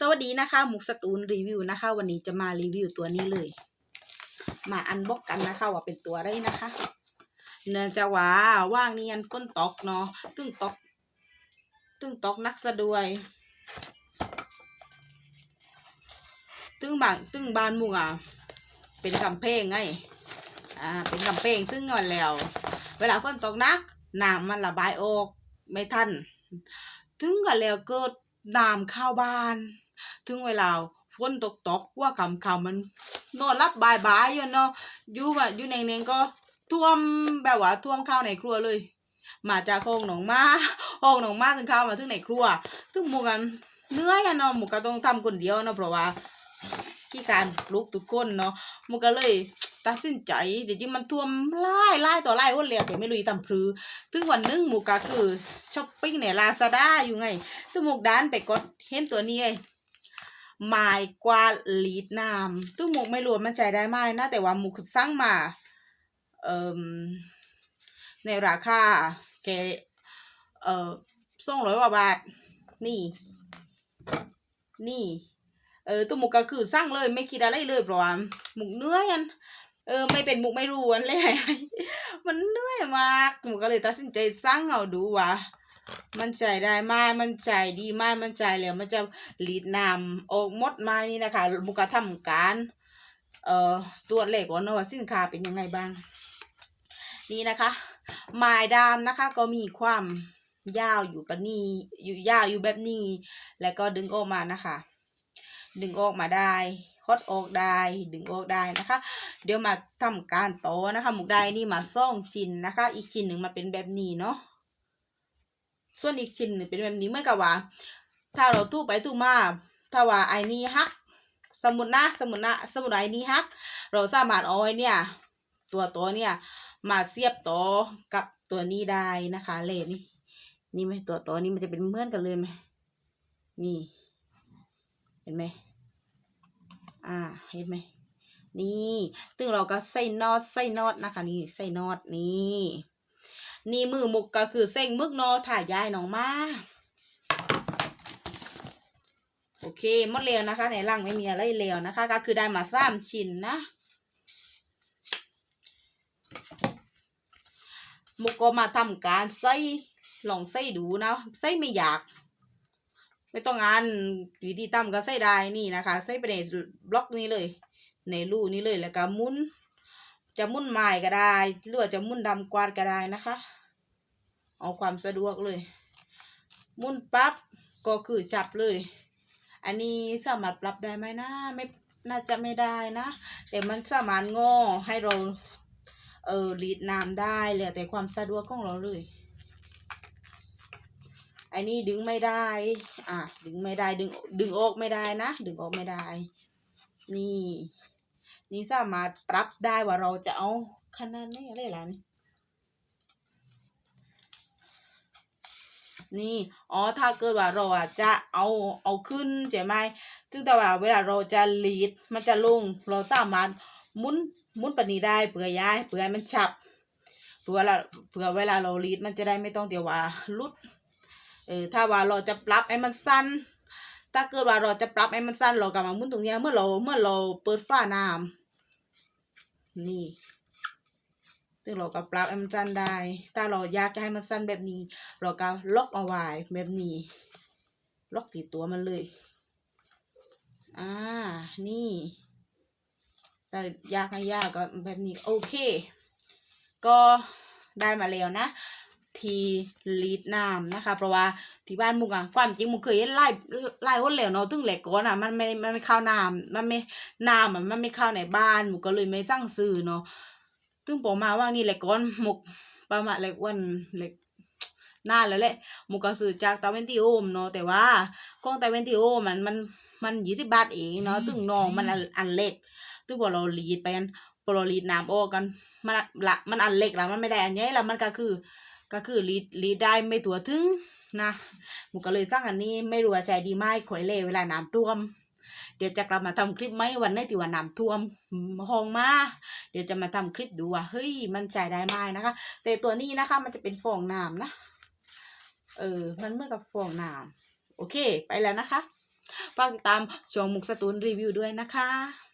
สวัสดีนะคะหมุกสตูนรีวิวนะคะ วันนี้จะมารีวิวตัวนี้เลย มาอันบ็อกกันนะคะว่าเป็นตัวอะไรนะคะ เนื่องจากว่าว่างนี้อันฝนตกเนาะตึงตกตึงตกนักซะดวย ตึงบางตึงบานมุกอะเป็นกำเพงไงอ่าเป็นกำเพงตึงงอนแล้ว เวลาฝนตกนักน้ำมันระบายออกไม่ทันถึงกันแล้วเกิดน้ำเข้าบ้าน ถึงเวลาฝนตกตกว่าคำคำมันนอนรับบายบายอยู่เนาะอยู่แบบอยู่ในเน่งๆก็ท่วมแบบว่าท่วมข้าวในครัวเลย มาจากโองหนองมาโองหนองมาถึงข้าวมาถึงในครัวถึงหมูกันเหนื่อยอะเนาะหมูก็ต้องทำคนเดียวเนาะเพราะว่าขี้การปลุกทุกคนเนาะหมูก็เลยตัดสินใจจริงๆมันท่วมไล่ไล่ต่อไล่วนเลยแต่ไม่รู้อีตำพรือถึงวันนึงหมูก็คือช้อปปิ้งในลาซาด้าอยู่ไงถึงหมูกด้านไปกดเห็นตัวนี้ไง ไม้กว่าลีดน้ำถึงหมูกไม่รู้ว่ามันใจได้ไหมนะแต่ว่าหมูคือสร้างมาเอ่มในราคาแกเอ่อสองร้อยกว่าบาท นี่ นี่ เออตัวหมูกก็คือสร้างเลยไม่คิดอะไรเลยเพราะว่าหมูกเนื้อยันเออไม่เป็นหมุกไม่รู้อันเลยมันเหนื่อยมากหนูก็เลยตัดสินใจสร้างเอาดูว่า มันใจได้ไมากมันใจดีไมากมันใจแล้วมันจะหลีดนำออกมดไมานี่นะคะหมุกก็ทำการเอ่อตรวจเลขก่อนนอะว่าสินค้าเป็นยังไงบ้าง นี่นะคะไม้ดามนะคะก็มีความยาวอยู่ปนี้อยู่ยาวอยู่แบบนี้ แล้วก็ดึงออกมานะคะ ดึงออกมาได้ฮอดออกได้ดึงออกได้นะคะ เดี๋ยวมาทำการโตอนะคะ หมุกได้นี่มาซ่องชิ้นนะคะ อีกชิ้นหนึ่งมาเป็นแบบนี้เนาะ ส่วนอีกชิ้นหนึ่งเป็นแบบนี้เหมือนกับว่า ถ้าเราตู้ไปตู้มาถ้าว่าไอ้นี่ฮัก สมุดนะสมุดนะสมมุดไอ้นี่ฮัก เราสามารถเอาไอ้เนี่ย ตัวตัวเนี่ย มาเสียบต่อกับตัวนี้ได้นะคะ เลนนี่นี่ไหมตัวตัวนี้มันจะเป็นเหมือนกันเลยไหมนี่ เห็นไหมอ่า เห็นไหมนี่ซึ่งเราก็ใส่นอตใส่นอตนะคะ นี่ใส่นอตนี่ นี่มือมุกก็คือเส้งมึกเนอถ่ายยายน้องมาโอเคหมดแล้วนะคะ ในร่างไม่มีอะไรแล้วนะคะ ก็คือได้มาสามชิ้นนะมุกก็มาทำการใส่ลองใส่ดูนะใส่ไม่อยาก ไม่ต้องงานวิธีตั้มก็ใส่ได้นี่นะคะ ใส่ไปในบล็อกนี้เลย ในรูนี้เลยแล้วก็มุน จะมุนไม้ก็ได้ หรือว่าจะมุนดำกวาดก็ได้นะคะ เอาความสะดวกเลย มุนปั๊บก็คือจับเลย อันนี้สามารถปรับได้ไหมนะไม่น่าจะไม่ได้นะแต่มันสามารถงอให้เราเออรีดน้ำได้เลยแต่ความสะดวกของเราเลยอันนี้ดึงไม่ได้ อะ ดึงไม่ได้ ดึง ดึงออกไม่ได้นะ ดึงออกไม่ได้ นี่ นี่สามารถปรับได้ว่าเราจะเอาขนาดไหนอะไรล่ะนี่นี่ อ๋อ ถ้าเกิดว่าเราอะจะเอาเอาขึ้นใช่ไหมซึ่งแต่ว่าเวลาเราจะลีดมันจะลง เราสามารถมุนมุนปนีได้เผื่อย้ายเผื่อให้มันฉับเผื่อเวลาเผื่อเวลาเราลีดมันจะได้ไม่ต้องเดี๋ยวว่าลุด เออ ถ้าว่าเราจะปรับให้มันสั้น ถ้าเกิดว่าเราจะปรับให้มันสั้นเราก็มาหมุนตรงเนี้ยเมื่อเราเมื่อเราเปิดฝ้าน้ำนี่ซึ่งเราก็ปรับให้มันสั้นได้ ถ้าเราอยากจะให้มันสั้นแบบนี้ เราก็ล็อกเอาไว้แบบนี้ ล็อกติดตัวมันเลย อ่า นี่แต่อยากให้ยากก็แบบนี้ โอเค ก็ได้มาแล้วนะ ทีลีดน้ำนะคะ เพราะว่าที่บ้านมุกอะความจริงมุกเคยเห็นไล่ไล่คนเหลวเนาะถึงเหล็กก่อนอะมันไม่มันไม่เข้าน้ำมันไม่น้ำอะมันไม่เข้าในบ้านมุกก็เลยไม่สร้างซื้อเนาะถึงบอกมาว่านี่เหล็กก้อนมุกประมาณเหล็กวันเหล็กนานแล้วแหละมุกก็ซื้อจากตาเวนติโอมเนาะแต่ว่ากล้องตาเวนติโอมมันมันมันยี่สิบบาทเองเนาะถึงน้องมันอันอันเล็กถึงพอเราลีดไปกันพอเราลีดน้ำออกกันมันละมันอันเล็กแล้วมันไม่ได้อันใหญ่แล้วมันก็คือ ก็คือรีดรีดได้ไม่ตัวถึงนะหมูก็เลยสร้างอันนี้ไม่รู้ว่าใจดีไหมข่อยเล่เวลาน้ำท่วม เดี๋ยวจะกลับมาทำคลิปไหมวันไหนที่ว่าน้ำท่วมห้องมา เดี๋ยวจะมาทำคลิปดูว่าเฮ้ยมันใจได้ไหมนะคะ แต่ตัวนี้นะคะมันจะเป็นฟองน้ำนะเออ มันเหมือนกับฟองน้ำโอเค ไปแล้วนะคะฝากติดตามช่องมุกสตูนรีวิวด้วยนะคะ